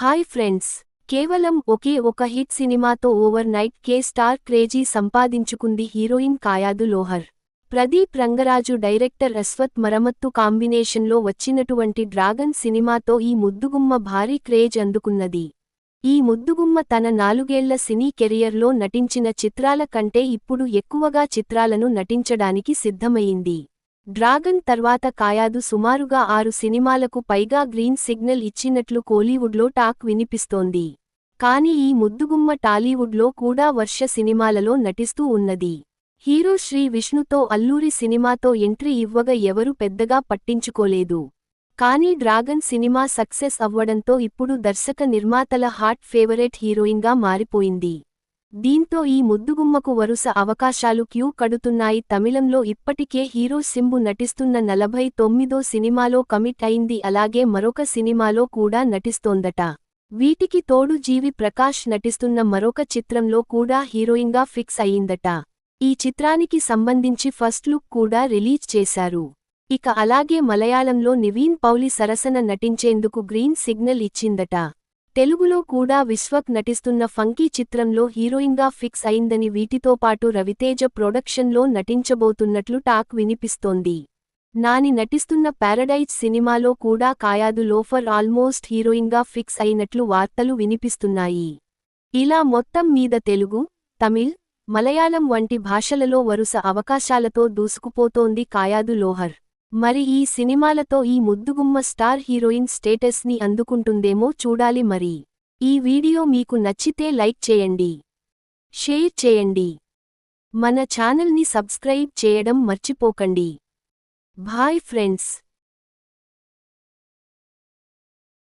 Hi friends కేవలం ఒకే ఒక hit సినిమాతో ఓవర్ నైట్ కే స్టార్ క్రేజీ సంపాదించుకుంది హీరోయిన్ కాయాదు లోహర్. ప్రదీప్ రంగరాజు డైరెక్టర్ అశ్వత్ మరమత్తు కాంబినేషన్లో వచ్చినటువంటి డ్రాగన్ సినిమాతో ఈ ముద్దుగుమ్మ భారీ క్రేజ్ అందుకున్నది. ఈ ముద్దుగుమ్మ తన నాలుగేళ్ళ సినీ కెరియర్లో నటించిన చిత్రాల కంటే ఇప్పుడు ఎక్కువగా చిత్రాలను నటించడానికి సిద్ధమయింది డ్రాగన్ తర్వాత కాయాదు సుమారుగా ఆరు సినిమాలకు పైగా గ్రీన్ సిగ్నల్ ఇచ్చినట్లు కోలీవుడ్లో టాక్ వినిపిస్తోంది. కాని ఈ ముద్దుగుమ్మ టాలీవుడ్లో కూడా వర్ష సినిమాలలో నటిస్తూ ఉన్నది. హీరో శ్రీ విష్ణుతో అల్లూరి సినిమాతో ఎంట్రీ ఇవ్వగా ఎవరు పెద్దగా పట్టించుకోలేదు. కానీ డ్రాగన్ సినిమా సక్సెస్ అవ్వడంతో ఇప్పుడు దర్శక నిర్మాతల హాట్ ఫేవరెట్ హీరోయిన్గా మారిపోయింది. దీంతో ఈ ముద్దుగుమ్మకు వరుస అవకాశాలు క్యూ కడుతున్నాయి. తమిళంలో ఇప్పటికే హీరో సింబు నటిస్తున్న నలభై తొమ్మిదో సినిమాలో కమిట్ అయింది. అలాగే మరొక సినిమాలో కూడా నటిస్తోందట. వీటికి తోడు జీవి ప్రకాష్ నటిస్తున్న మరొక చిత్రంలో కూడా హీరోయిన్గా ఫిక్స్ అయిందట ఈ చిత్రానికి సంబంధించి ఫస్ట్ లుక్ కూడా రిలీజ్ చేశారు. ఇక అలాగే మలయాళంలో నివీన్ పౌలి సరసన నటించేందుకు గ్రీన్ సిగ్నల్ ఇచ్చిందట. తెలుగులో కూడా విశ్వక్ నటిస్తున్న ఫంకీ చిత్రంలో హీరోయిన్గా ఫిక్స్ అయిందని వీటితో పాటు రవితేజ ప్రొడక్షన్లో నటించబోతున్నట్లు టాక్ వినిపిస్తోంది. నాని నటిస్తున్న పారడైజ్ సినిమాలో కూడా కాయాదు లోఫర్ ఆల్మోస్ట్ హీరోయిన్గా ఫిక్స్ అయినట్లు వార్తలు వినిపిస్తున్నాయి. ఇలా మొత్తం మీద తెలుగు తమిళ్ మలయాళం వంటి భాషలలో వరుస అవకాశాలతో దూసుకుపోతోంది కాయాదు లోహర్. మరి ఈ సినిమాలతో ఈ ముద్దుగుమ్మ స్టార్ హీరోయిన్ స్టేటస్ని అందుకుంటుందేమో చూడాలి మరి. ఈ వీడియో మీకు నచ్చితే లైక్ చేయండి. షేర్ చేయండి. మన ఛానల్ని సబ్స్క్రైబ్ చేయడం మర్చిపోకండి. Bye friends.